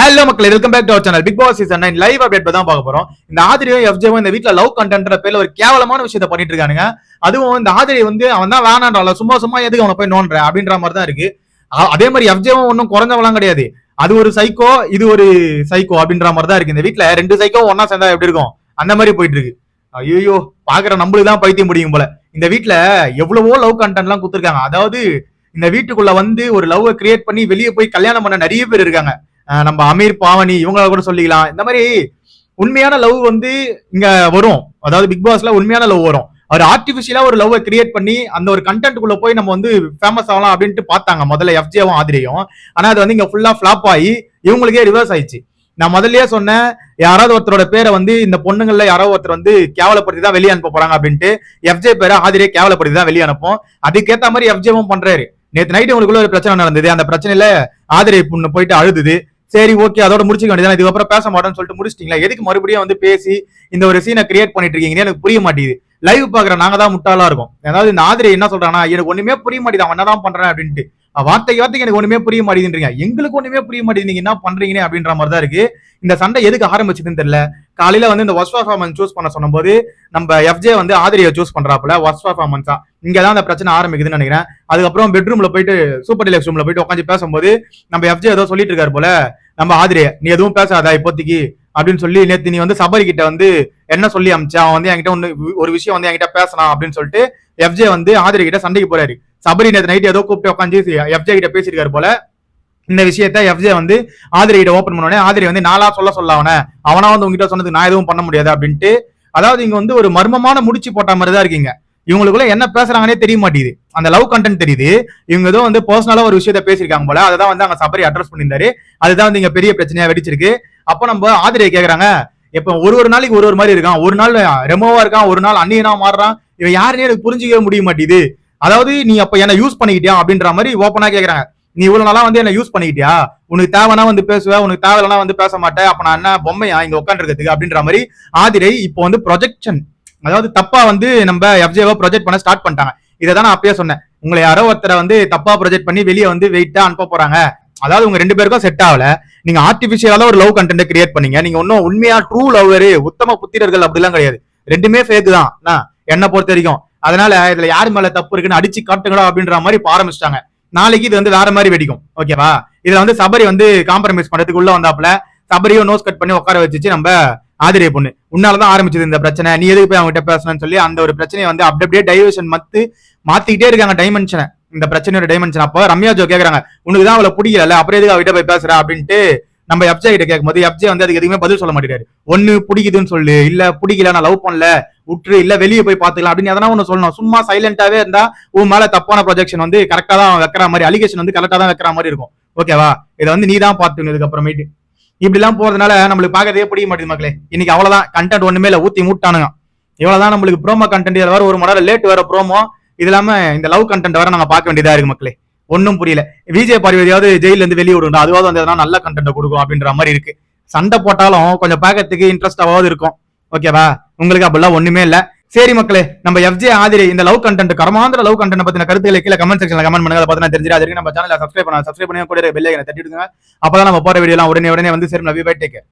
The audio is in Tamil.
ஹலோ மக்களே welcome back to channel Bigg Boss season nine live update தான் பார்க்க போறோம். இந்த ஆதிரியும் எஃப்ஜேவும் இந்த வீட்ல லவ் கண்டென்ட்ற பேர்ல ஒரு கேவலமான விஷயத்த பண்ணிட்டு இருக்கானுங்க. அதுவும் இந்த ஆதிரி வந்து அவன் தான் வேணான்றால சும்மா சும்மா எதுக்கு அவனை போய் நோன்ற அப்படின்ற மாதிரி தான் இருக்கு. அதே மாதிரி எஃப்ஜேவும் ஒன்றும் குறைஞ்சவளாம் கிடையாது. அது ஒரு சைக்கோ இது ஒரு சைக்கோ அப்படின்ற மாதிரி தான் இருக்கு. இந்த வீட்ல ரெண்டு சைக்கோ ஒன்னா சேர்ந்தா எப்படி இருக்கும்? அந்த மாதிரி போயிட்டு இருக்கு. ஐயோ பாக்குற நம்மளுக்கு தான் பைத்தியம் முடியும் போல. இந்த வீட்டுல எவ்வளவோ லவ் கண்டென்ட் எல்லாம் கொடுத்துருக்காங்க. அதாவது இந்த வீட்டுக்குள்ள வந்து ஒரு லவ் கிரியேட் பண்ணி வெளியே போய் கல்யாணம் பண்ண நிறைய பேர் இருக்காங்க. நம்ம அமீர் பாவனி இவங்கள கூட சொல்லிக்கலாம். இந்த மாதிரி உண்மையான லவ் வந்து இங்க வரும். அதாவது பிக் பாஸ்ல உண்மையான லவ் வரும். அவர் ஆர்டிபிஷியலா ஒரு லவ்வை கிரியேட் பண்ணி அந்த ஒரு கண்டென்ட்டுக்குள்ள போய் நம்ம வந்து ஃபேமஸ் ஆகலாம் அப்படின்ட்டு பார்த்தாங்க. முதல்ல எஃப்ஜேவும் ஆதிரியும். ஆனா அது வந்து இங்க ஃபுல்லா ஃபிளாப் ஆகி இவங்களுக்கே ரிவர்ஸ் ஆயிடுச்சு. நான் முதல்லயே சொன்னேன் யாராவது ஒருத்தரோட பேரை வந்து இந்த பொண்ணுங்கள்ல யாராவது ஒருத்தர் வந்து கேவலப்படுத்தி தான் வெளியே அனுப்ப போறாங்க அப்படின்ட்டு எஃப்ஜே பேரை ஆதிரியை கேவலப்படுத்தி தான் வெளியே அனுப்போம் அதுக்கேத்த மாதிரி எஃப்ஜேவும் பண்றாரு. நேற்று நைட் உங்களுக்குள்ள ஒரு பிரச்சனை நடந்தது. அந்த பிரச்சனையில ஆதிரை பொண்ணு போயிட்டு அழுதுது. சரி ஓகே அதோட முடிச்சுக்க வேண்டியது இதுக்கப்புறம் பேச மாட்டேன்னு சொல்லிட்டு முடிச்சிட்டீங்களா? எதுக்கு மறுபடியும் வந்து பேசி இந்த ஒரு சீனை கிரியேட் பண்ணிட்டு இருக்கீங்கன்னு எனக்கு புரிய மாட்டேங்குது. லைவ் பாக்குற நாங்க தான் முட்டாளா இருக்கும். அதாவது இந்த ஆதிரை என்ன சொல்றாங்கன்னா எனக்கு ஒண்ணுமே புரிய மாட்டேங்குது. அவன் என்னதான் பண்றேன் அப்படின்ட்டு. வார்த்தைக்கு வார்த்தைக்கு எனக்கு ஒண்ணுமே புரிய மாட்டேங்கிறீங்க எங்களுக்கு ஒண்ணுமே புரிய மாட்டேங்குது. என்ன பண்றீங்கன்னு அப்படின்ற மாதிரி தான் இருக்கு. இந்த சண்டை எதுக்கு ஆரம்பிச்சதுன்னு தெரியல. காலையில வந்து இந்த ஒஸ்ட் ஃபார்மன் சூஸ் பண்ண சொன்னபோது நம்ம எஃப்ஜே வந்து ஆதிரியை சூஸ் பண்றாப்புல ஒஸ்ட் ஃபார்மன்ஸா இங்க தான் அந்த பிரச்சனை ஆரம்பிக்குதுன்னு நினைக்கிறேன். அதுக்கப்புறம் பெட்ரூம்ல போயிட்டு சூப்பர் டிலக்ஸ் ரூம்ல போயிட்டு உட்காந்து பேசும்போது நம்ம எஃப்ஜே ஏதோ சொல்லிட்டு இருக்காரு போல நம்ம ஆதிரியை நீ எதுவும் பேசாதா இப்போதைக்கு அப்படின்னு சொல்லி நேத்து நீ வந்து சபரி கிட்ட வந்து என்ன சொல்லி அமிச்சா? அவன் வந்து என்கிட்ட ஒன்று ஒரு விஷயம் வந்து என்கிட்ட பேசலாம் அப்படின்னு சொல்லிட்டு எஃப்ஜே வந்து ஆதிரி கிட்ட சண்டைக்கு போறாரு. சபரி நேற்று நைட் ஏதோ கூப்பிட்டு உட்காந்து எஃப்ஜே கிட்ட பேசியிருக்காரு போல. இந்த விஷயத்த எஃப்ஜே வந்து ஆதிரி கிட்ட ஓப்பன் பண்ணோடனே ஆதிரி வந்து நாளா சொல்ல சொல்ல அவனை அவனா வந்து உங்ககிட்ட சொன்னதுக்கு நான் எதுவும் பண்ண முடியாது அப்படின்ட்டு அதாவது இங்க வந்து ஒரு மர்மமான முடிச்சு போட்ட மாதிரி தான் இருக்கீங்க. இவங்களுக்குள்ள என்ன பேசுறாங்கன்னே தெரிய மாட்டேங்குது. அந்த லவ் கண்டென்ட் தெரியுது. இவங்க ஏதோ வந்து பர்சனலா ஒரு விஷயத்த பேசியிருக்காங்க போல அதை தான் வந்து அங்க சபரி அட்ரஸ் பண்ணியிருந்தாரு. அதுதான் வந்து இங்க பெரிய பிரச்சனையா வெடிச்சிருக்கு. அப்போ நம்ம ஆதிரியை கேக்குறாங்க இப்ப ஒரு ஒரு நாளைக்கு ஒரு ஒரு மாதிரி இருக்கான். ஒரு நாள் ரெமோவா இருக்கான் ஒரு நாள் அந்நியனா மாறுறான். இவன் யாருன்னு எனக்கு புரிஞ்சுக்கவே முடிய மாட்டேங்குது. அதாவது நீ அப்ப என்ன யூஸ் பண்ணிக்கிட்டியா அப்படின்ற மாதிரி ஓப்பனா கேக்குறாங்க. நீ இவ்வளவு நாளா வந்து என்ன யூஸ் பண்ணிக்கிட்டியா? உனக்கு தேவைன்னா வந்து பேசுவ உனக்கு தேவையில்லைனா வந்து பேச மாட்டேன். அப்ப நான் என்ன பொம்மையா இங்க உட்காந்துருக்கிறதுக்கு அப்படின்ற மாதிரி ஆதிரை இப்போ வந்து ப்ரொஜெக்ஷன் அதாவது தப்பா வந்து நம்ம எஃப்ஜேவை ப்ரொஜெக்ட் பண்ண ஸ்டார்ட் பண்ணிட்டாங்க. இதை தான் நான் அப்பயே சொன்னேன். உங்களை யாரோ ஒருத்தரை வந்து தப்பா ப்ரொஜெக்ட் பண்ணி வெளியே வந்து வெயிட்டா அனுப்ப போறாங்க. அதாவது உங்க ரெண்டு பேருக்கும் செட் ஆகல. நீங்க ஆர்டிபிஷியலா ஒரு லவ் கண்டென்ட் கிரியேட் பண்ணீங்க. நீங்க இன்னும் உண்மையா ட்ரூ லவ்வரு உத்தம புத்திரர்கள் அப்படிலாம் கிடையாது. ரெண்டுமே ஃபேக் தான். என்ன, என்னை பொறுத்த வரைக்கும். அதனால இதுல யார் மேல தப்பு இருக்குன்னு அடிச்சு காட்டுங்களா அப்படின்ற மாதிரி இப்ப ஆரம்பிச்சிட்டாங்க. நாளைக்கு இது வந்து வேற மாதிரி வெடிக்கும். ஓகேவா இதுல வந்து சபரி வந்து காம்ப்ரமைஸ் பண்றதுக்கு உள்ள வந்தாப்புல சபரியும் நோஸ் கட் பண்ணி உட்கார வச்சுச்சு நம்ம ஆதிரிய பொண்ணு. உன்னாலதான் ஆரம்பிச்சது இந்த பிரச்சனை. நீ எதுக்கு போய் அவங்ககிட்ட பேசணும்னு சொல்லி அந்த ஒரு பிரச்சனையை வந்து அப்படி அப்படியே டைவர்ஷன் மத்து மாத்திக்கிட்டே இருக்காங்க டைமென்ஷனை இந்த பிரச்சனையோட டைமென்ஷன் அப்போ ரம்யா ஜோ கேக்குறாங்க உனக்கு தான் அவளை பிடிக்கல அப்புறம் எதுக்கு அவகிட்ட போய் பேசுற? அப்படின்ட்டு நம்ம எப்ஜே கிட்ட கேட்கும்போது எப்ஜே வந்து அதுக்கு எதுவுமே பதில் சொல்ல மாட்டேறாரு. ஒன்னு பிடிக்குதுன்னு சொல்லு. இல்ல பிடிக்கல நான் லவ் பண்ணல. விட்டுரு இல்ல வெளியே போய் பாத்துக்கலாம் அப்படின்னு எதனா ஒண்ணு சொல்லணும். சும்மா சைலண்டாவே இருந்தா உன் மேல தப்பான ப்ரொஜெக்ஷன் வந்து கரெக்டா தான் வைக்கிற மாதிரி அலிகேஷன் வந்து கரெக்டா தான் வைக்கிற மாதிரி இருக்கும். ஓகேவா இதை வந்து நீ தான் பாத்துக்கணும் இதுக்கப்புறமேட்டு இப்படி எல்லாம் போறதுனால நம்மளுக்கு பார்க்கறதே பிடிக்க மாட்டேங்குது மக்களே. இன்னைக்கு அவ்வளவுதான். கண்டென்ட் ஒண்ணுமே இல்ல ஊத்தி மூட்டானுங்க. இவ்வளவுதான் நம்மளுக்கு ப்ரோமோ கண்டென்ட் இதுல வேற ஒரு மணி நேரம் லேட் வேற ப்ரோமோ இது இல்லாம இந்த லவ் கண்டென்ட் வர நாங்க பார்க்க வேண்டியதா இருக்கு மக்களே. ஒன்னும் புரியல. விஜய் பார்வதியாவது ஜெயில இருந்து வெளியே விடுங்க அதுவாவது வந்து எதனா நல்ல கண்டென்ட் கொடுக்கும் அப்படின்ற மாதிரி இருக்கு. சண்டை போட்டாலும் கொஞ்சம் பார்க்கறதுக்கு இன்ட்ரெஸ்டாவது இருக்கும். ஓகேவா உங்களுக்கு அப்படிலாம் ஒண்ணுமே இல்ல. சரி மக்களே நம்ம எஃப்ஜே ஆதிரி இந்த லவ் கண்டென்ட் கரமாந்திர லவ் கண்டென்ட் பத்தின கருத்துக்களை கீழே கமெண்ட் செக்ஷன்ல கமெண்ட் பண்ணுங்க. பார்த்தா தெரிஞ்சு அதுக்கு நம்ம சேனலை சப்ஸ்கிரைப் பண்ண சப்ஸ்கிரைப் பண்ணி கூட பெல்லை ஐக்கனை தட்டி விடுங்க அப்பதான் நம்ம போற வீடியோ உடனே உடனே வந்து சரி நவி பை டேக்